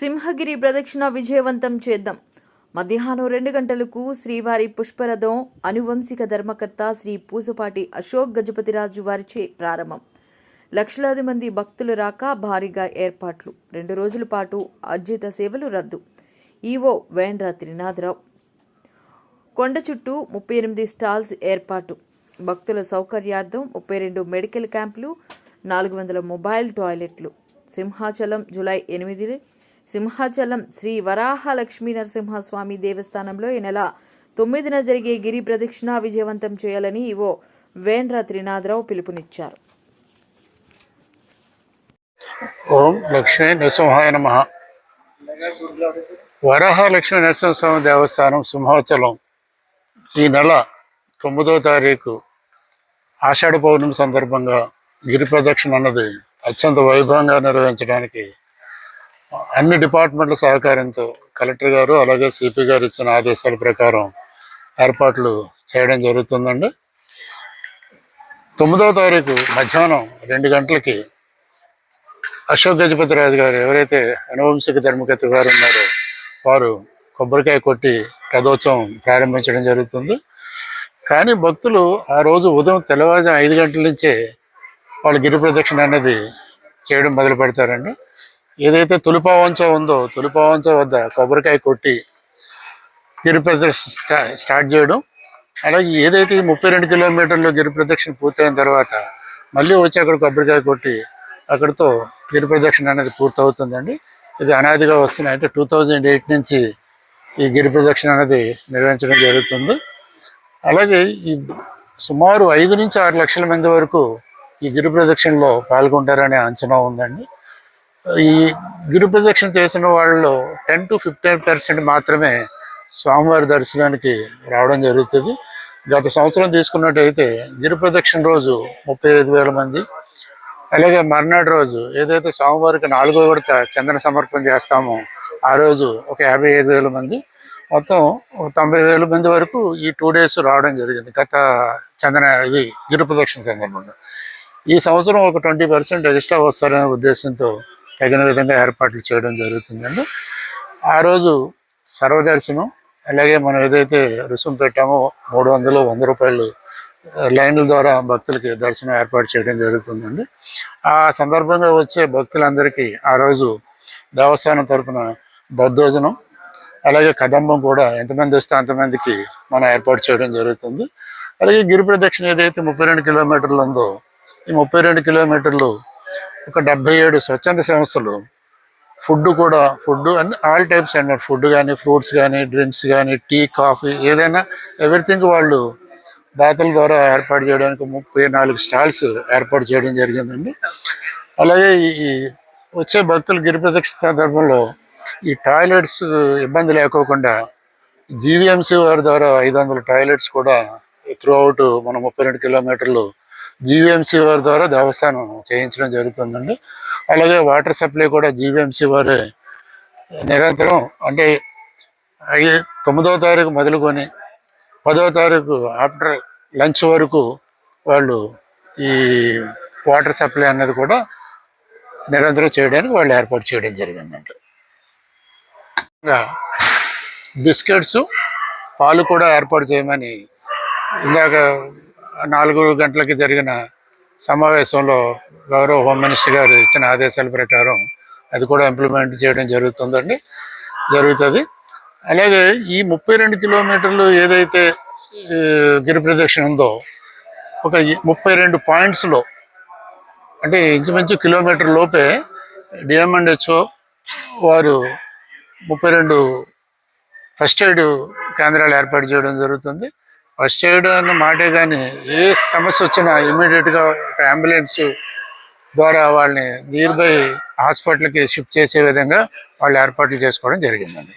సింహగిరి ప్రదక్షిణ విజయవంతం చేద్దాం. మధ్యాహ్నం రెండు గంటలకు శ్రీవారి పుష్పరథం అనువంశిక ధర్మకర్త శ్రీ పూసపాటి అశోక్ గజపతిరాజు వారిచే ప్రారంభం. లక్షలాది మంది భక్తులు రాక భారీగా ఏర్పాట్లు. రెండు రోజుల పాటు అర్జిత సేవలు రద్దు. ఈవో వేండ్ర త్రినాథరావు. కొండ చుట్టూ ముప్పై ఎనిమిది స్టాల్స్ ఏర్పాటు. భక్తుల సౌకర్యార్థం ముప్పై రెండు మెడికల్ క్యాంపులు నాలుగు వందల మొబైల్ టాయిలెట్లు. సింహాచలం జూలై ఎనిమిది సింహాచలం శ్రీ వరాహ లక్ష్మీ నరసింహస్వామి దేవస్థానంలో ఈ నెల తొమ్మిదిన జరిగే గిరి ప్రదక్షిణ విజయవంతం చేయాలని ఇవో వేండ్ర త్రినాథరావు పిలుపునిచ్చారు. ఓం లక్ష్మీ నరసింహాయ నమ. వరాహ లక్ష్మీ నరసింహస్వామి దేవస్థానం సింహాచలం ఈ నెల తొమ్మిదో తారీఖు ఆషాఢ పౌర్ణమి సందర్భంగా గిరి ప్రదక్షిణ అన్నది అత్యంత వైభవంగా నిర్వహించడానికి అన్ని డిపార్ట్మెంట్ల సహకారంతో కలెక్టర్ గారు అలాగే సిపి గారు ఇచ్చిన ఆదేశాల ప్రకారం ఏర్పాట్లు చేయడం జరుగుతుందండి. తొమ్మిదవ తారీఖు మధ్యాహ్నం రెండు గంటలకి అశోక్ గజపతి రాజు గారు ఎవరైతే అనువంశిక ధర్మకర్త గారు ఉన్నారో వారు కొబ్బరికాయ కొట్టి రథోత్సవం ప్రారంభించడం జరుగుతుంది. కానీ భక్తులు ఆ రోజు ఉదయం తెల్లవారు ఐదు గంటల నుంచే వాళ్ళు గిరి ప్రదక్షిణ అనేది చేయడం మొదలు పెడతారండి ఏదైతే తులిపావంచో ఉందో తులిపావంచో వద్ద కొబ్బరికాయ కొట్టి గిరి ప్రదక్షిణ స్టార్ట్ చేయడం. అలాగే ఏదైతే ముప్పై రెండు కిలోమీటర్లు గిరి ప్రదక్షిణ పూర్తయిన తర్వాత మళ్ళీ వచ్చి అక్కడ కొబ్బరికాయ కొట్టి అక్కడితో గిరి ప్రదక్షిణ అనేది పూర్తవుతుందండి. ఇది అనాదిగా వస్తుంది. అంటే టూ థౌజండ్ ఎయిట్ నుంచి ఈ గిరి ప్రదక్షిణ అనేది నిర్వహించడం జరుగుతుంది. అలాగే ఈ సుమారు ఐదు నుంచి ఆరు లక్షల మంది వరకు ఈ గిరి ప్రదక్షిణలో పాల్గొంటారనే అంచనా ఉందండి. ఈ గిరి ప్రదక్షిణ చేసిన వాళ్ళలో టెన్ టు ఫిఫ్టీన్ పర్సెంట్ మాత్రమే స్వామివారి దర్శనానికి రావడం జరుగుతుంది. గత సంవత్సరం తీసుకున్నట్టయితే గిరి ప్రదక్షిణ రోజు ముప్పై ఐదు వేల మంది. అలాగే మర్నాడు రోజు ఏదైతే స్వామివారికి నాలుగో విడత చందన సమర్పణ చేస్తామో ఆ రోజు ఒక యాభై ఐదు వేల మంది. మొత్తం ఒక తొంభై వేల మంది వరకు ఈ టూ డేస్ రావడం జరిగింది. గత చందన ఇది గిరి ప్రదక్షిణ సందర్భంగా. ఈ సంవత్సరం ఒక ట్వంటీ పర్సెంట్ ఎక్స్ట్రా వస్తారనే ఉద్దేశంతో తగిన విధంగా ఏర్పాట్లు చేయడం జరుగుతుందండి. ఆ రోజు సర్వదర్శనం అలాగే మనం ఏదైతే రుసుము పెట్టామో మూడు వందలు వంద రూపాయలు లైన్ల ద్వారా భక్తులకి దర్శనం ఏర్పాటు చేయడం జరుగుతుందండి. ఆ సందర్భంగా వచ్చే భక్తులందరికీ ఆ రోజు దేవస్థానం తరపున దద్దోజనం అలాగే కదంబం కూడా ఎంతమంది వస్తే అంతమందికి మనం ఏర్పాటు చేయడం జరుగుతుంది. అలాగే గిరి ప్రదక్షిణ ఏదైతే ముప్పై రెండు కిలోమీటర్లు ఉందో ఈ ముప్పై రెండు కిలోమీటర్లు ఒక డెబ్బై ఏడు స్వచ్ఛంద సంస్థలు ఫుడ్ కూడా ఫుడ్ అన్ని ఆల్ టైప్స్ అన్నారు ఫుడ్ కానీ ఫ్రూట్స్ కానీ డ్రింక్స్ కానీ టీ కాఫీ ఏదైనా ఎవ్రీథింగ్ వాళ్ళు దాతల ద్వారా ఏర్పాటు చేయడానికి ముప్పై నాలుగు స్టాల్స్ ఏర్పాటు చేయడం జరిగిందండి. అలాగే ఈ- ఈ వచ్చే భక్తులు గిరి ప్రదక్షిణ సందర్భంలో ఈ టాయిలెట్స్ ఇబ్బంది లేకోకుండా జీవీఎంసీ వారి ద్వారా ఐదు వందల టాయిలెట్స్ కూడా త్రూ అవుట్ మన ముప్పై రెండు కిలోమీటర్లు జీవీఎంసీ వారి ద్వారా దేవస్థానం చేయించడం జరుగుతుందండి. అలాగే వాటర్ సప్లై కూడా జీవీఎంసీ వారి నిరంతరం అంటే అయ్యే తొమ్మిదవ తారీఖు మొదలుకొని పదవ తారీఖు ఆఫ్టర్ లంచ్ వరకు వాళ్ళు ఈ వాటర్ సప్లై అన్నది కూడా నిరంతరం చేయడానికి వాళ్ళు ఏర్పాటు చేయడం జరిగిందండి. ఇంకా బిస్కెట్స్ పాలు కూడా ఏర్పాటు చేయమని ఇందాక నాలుగు గంటలకి జరిగిన సమావేశంలో గౌరవ హోమ్ మినిస్టర్ గారు ఇచ్చిన ఆదేశాల ప్రకారం అది కూడా ఇంప్లిమెంట్ చేయడం జరుగుతుందండి. జరుగుతుంది. అలాగే ఈ ముప్పై రెండు కిలోమీటర్లు ఏదైతే గిరి ప్రదక్షిణ ఉందో ఒక ముప్పై రెండు పాయింట్స్లో అంటే ఇంచుమించు కిలోమీటర్ లోపే డిఎంఎండ్హెచ్ఓ వారు ముప్పై రెండు ఫస్ట్ ఎయిడ్ కేంద్రాలు ఏర్పాటు చేయడం జరుగుతుంది. ఫస్ట్ ఎయిడ్ అన్న మాటే కానీ ఏ సమస్య వచ్చినా ఇమీడియట్గా ఒక అంబులెన్స్ ద్వారా వాళ్ళని నియర్ బై హాస్పిటల్కి షిఫ్ట్ చేసే విధంగా వాళ్ళు ఏర్పాట్లు చేసుకోవడం జరిగిందండి.